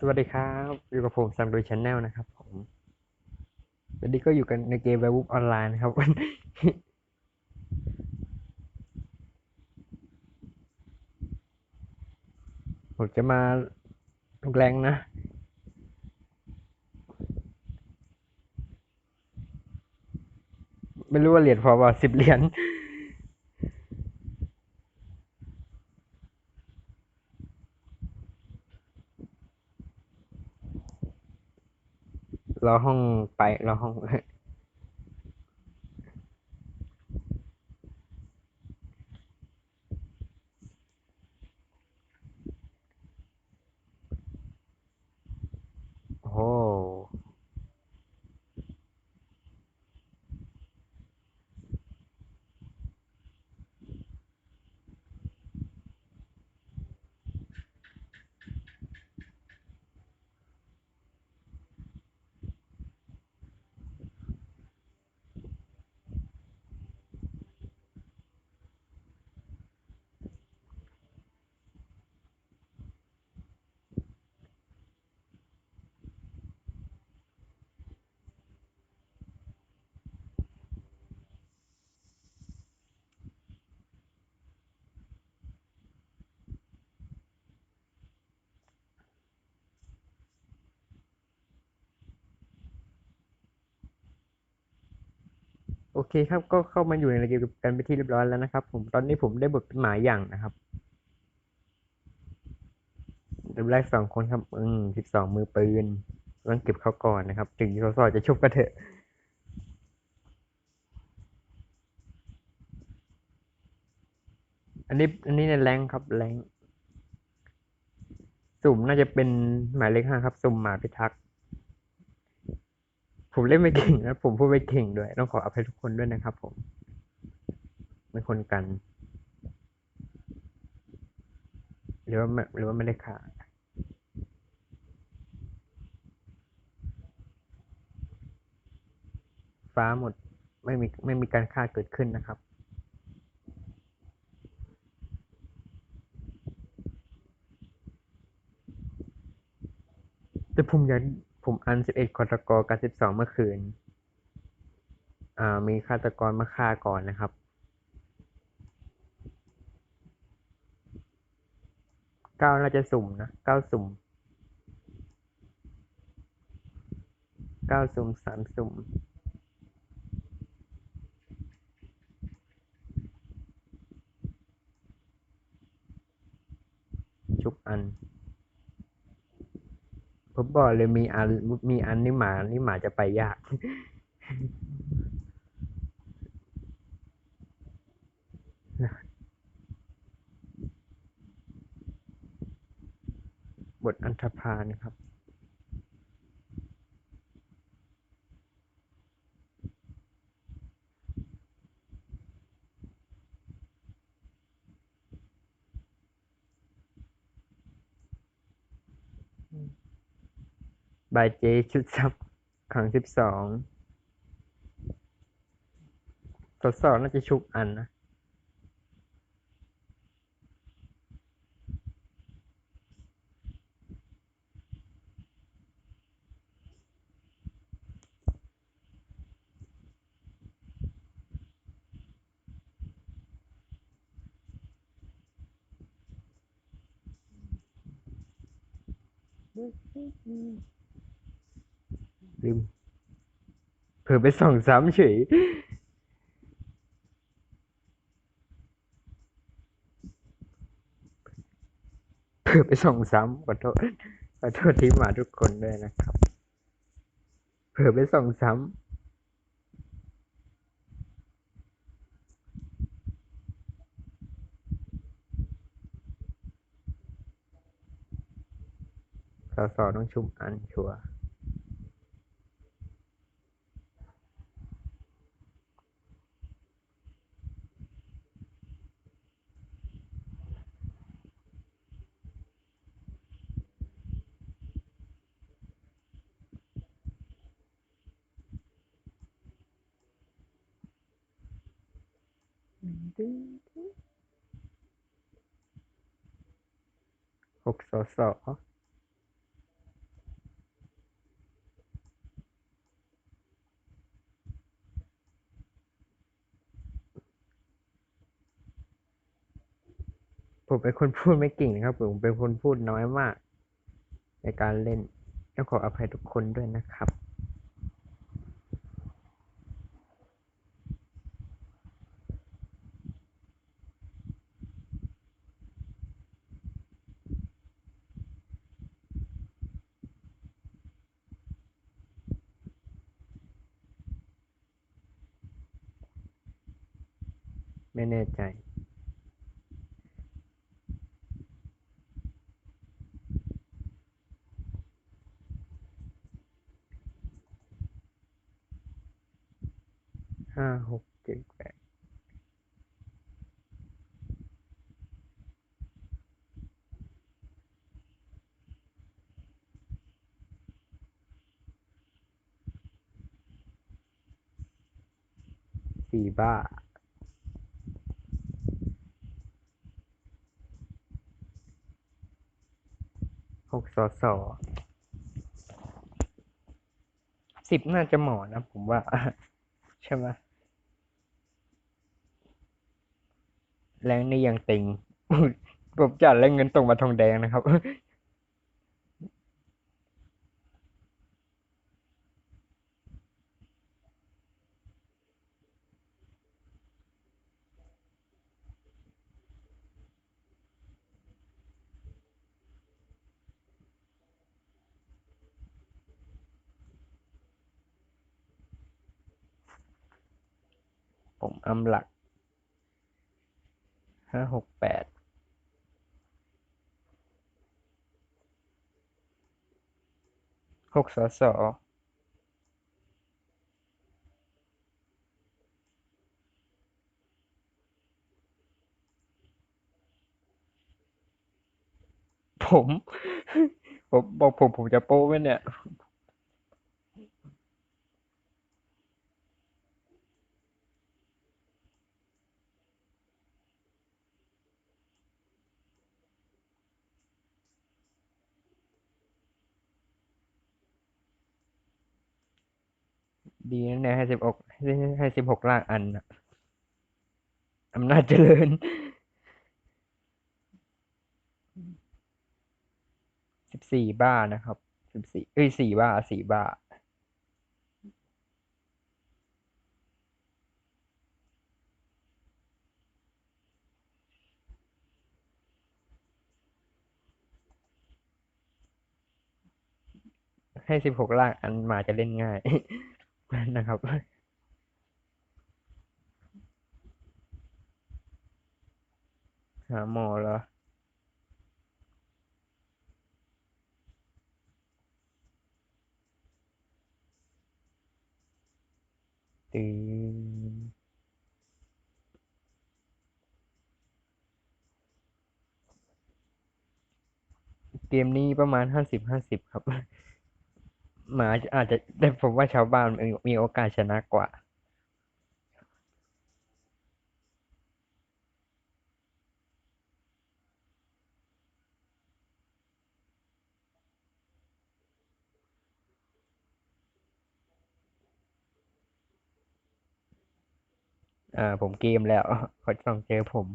สวัสดีครับอยู่กับผมซัมดูชแนลนะครับผมวันนี้ก็อยู่กันในเกม w ว r w o l f ออนไลน์นะครับผมจะมาแรงนะ ไม่รู้ว่าเหรียญพอป่ะสิบเหรียญ ราห้องไปราห้อง โอ้โห โอเคครับ ก็เข้ามาอยู่ในเกมกันไปที่เรียบร้อยแล้วนะครับ ผมตอนนี้ผมได้บทเป็นหมาอย่างนะครับเริ่มแรกสองคนครับ อืมสิบสองมือปืนต้องเก็บเขาก่อนนะครับ ถึงเขาสอจะชุบก็เถอะอันนี้อันนี้ในแรงครับแรงสุ่มน่าจะเป็นหมายเลขห้าครับ สุ่มหมาพิทักษ์ ผมเล่นไม่เก่งนะผมพูดไม่เก่งด้วย ต้องขออภัยทุกคนด้วยนะครับ ผมเป็นคนกัน หรือว่าไม่หรือว่าไม่ได้ขาฟ้าหมดไม่มีไม่มีการฆ่าเกิดขึ้นนะครับ แต่ผมอยาก ผมอันสิบเอ็ดฆาตกรกับสิบสองเมื่อคืน อ่า มีฆาตกรมาฆ่าก่อนนะครับ เก้าน่าจะสุ่มนะเก้าสุ่ม เก้าสุ่มสามสุ่มชุบอัน ผมบอกเลยมีอันมีอันนี่หมานี่หมาจะไปยาก บทอันธพาลครับ บายเจชุดซับครั้งสิบสองทดสอบน่าจะชุกอันนะ ลืมเผื่อไปส่องซ้ำเฉยเผื่อไปส่องซ้ำขอโทษขอโทษที่มาทุกคนด้วยนะครับ เผื่อไปส่องซ้ำสอสอต้องชุมอันชัวร์ ดื้อหกสอสอผมเป็นคนพูดไม่เก่งนะครับ ผมเป็นคนพูดน้อยมาก ในการเล่นต้องขออภัยทุกคนด้วยนะครับ ห้าหกเจ็ดแปดสี่บ้าหกสอสอสิบน่าจะเหมาะนะผมว่า ใช่ไหม แรงนี่ยังติงผมจัดแล้วเงินตรงมาทองแดงนะครับผมอำหลัก ห้าหกแปดหกสอสอผม ผมบอกผมผมจะโป้ไหมเนี่ย ดีนะเนี่ยให้สิบหกให้ให้สิบหกล่างอันอำนาจเจริญสิบสี่บ้านะครับสิบสี่เอ้ยสี่บ้าสี่บ้าให้สิบหกล่างอันมาจะเล่นง่าย นะครับ หาหมอเหรอตื่นเกมนี้ประมาณห้าสิบห้าสิบครับ หมาอาจจะแต่ผมว่าชาวบ้านมีมีโอกาสชนะกว่าอ่าผมเกมแล้วเขาต้องเจอผม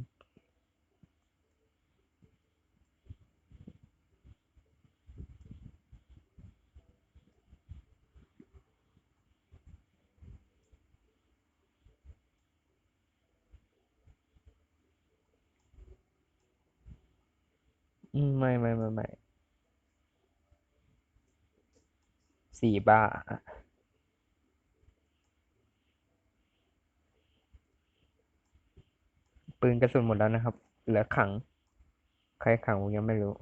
อืมไม่ไม่ไม่ไม่ สี่บ้าปืนกระสุนหมดแล้วนะครับ เหลือขัง ใครขังผมยังไม่รู้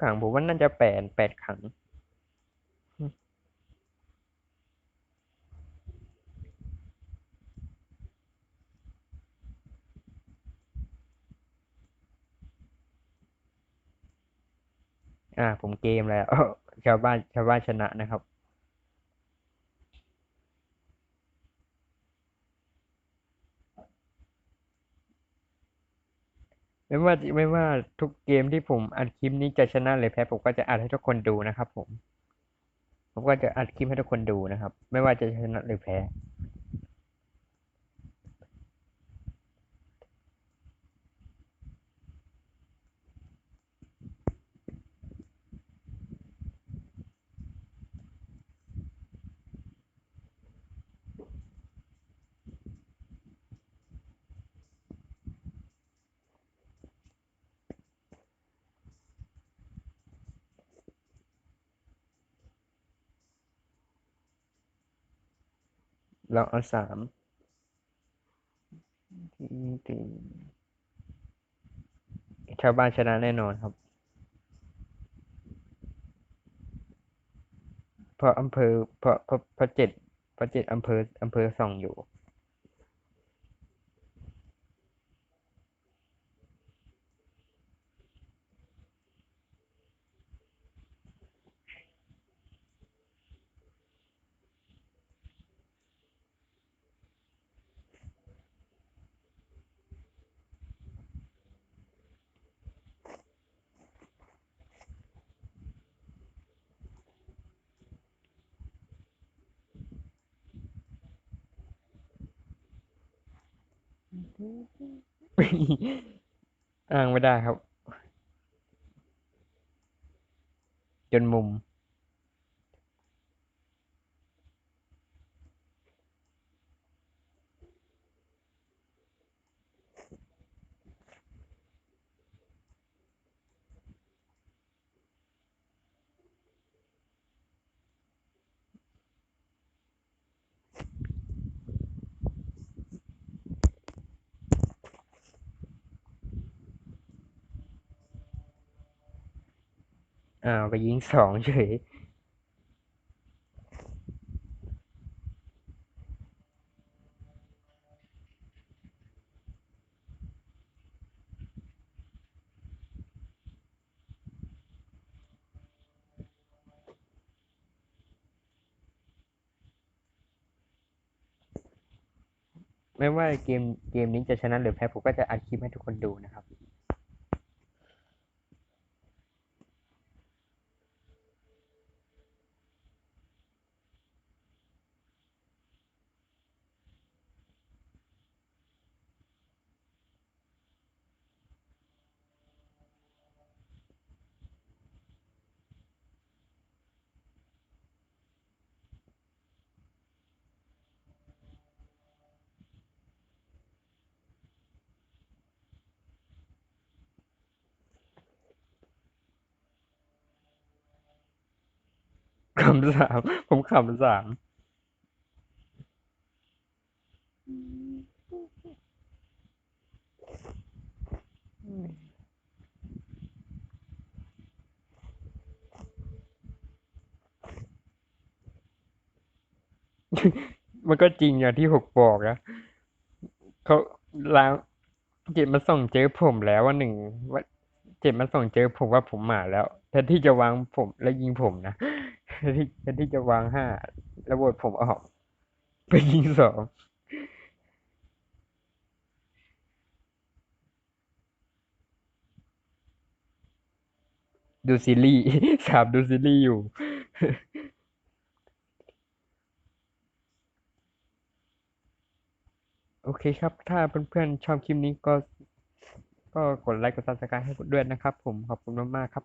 ขังผมว่าน่าจะแปดแปดขัง อ่า ผมเกมแล้วชาวบ้านชาวบ้านชนะนะครับ ไม่ว่าไม่ว่าทุกเกมที่ผมอัดคลิปนี้จะชนะหรือแพ้ผมก็จะอัดให้ทุกคนดูนะครับ ผม ผมก็จะอัดคลิปให้ทุกคนดูนะครับ ไม่ว่าจะชนะหรือแพ้ เราเอาสามตีชาวบ้านชนะแน่นอนครับ เพราะอำเภอเพราะเพราะเพราะเจ็ดเพราะเจ็ดอำเภออำเภอส่องอยู่ อ้างไม่ได้ครับ จนมุม อ้าวก็ยิงสองเฉยไม่ว่าเกมเกมนี้จะชนะหรือแพ้ผมก็จะอัดคลิปให้ทุกคนดูนะครับ คำสามผมคำสามมันก็จริงอย่างที่หกบอกนะเขาล้างเจ็ดมาส่งเจอผมแล้วว่าหนึ่งว่าเจ็ดมาส่งเจอผมว่าผมหมาแล้วแทนที่จะวางผมแล้วยิงผมนะ ทนที่แทนที่จะวางห้าแล้วโหวตผมออก ไปยิงสองดูซีรีส์สามดูซีรีส์อยู่ โอเคครับ ถ้าเพื่อนๆชอบคลิปนี้ก็ ก็กดไลค์กดซับสไครต์ให้ด้วยนะครับ ผมขอบคุณมากๆครับ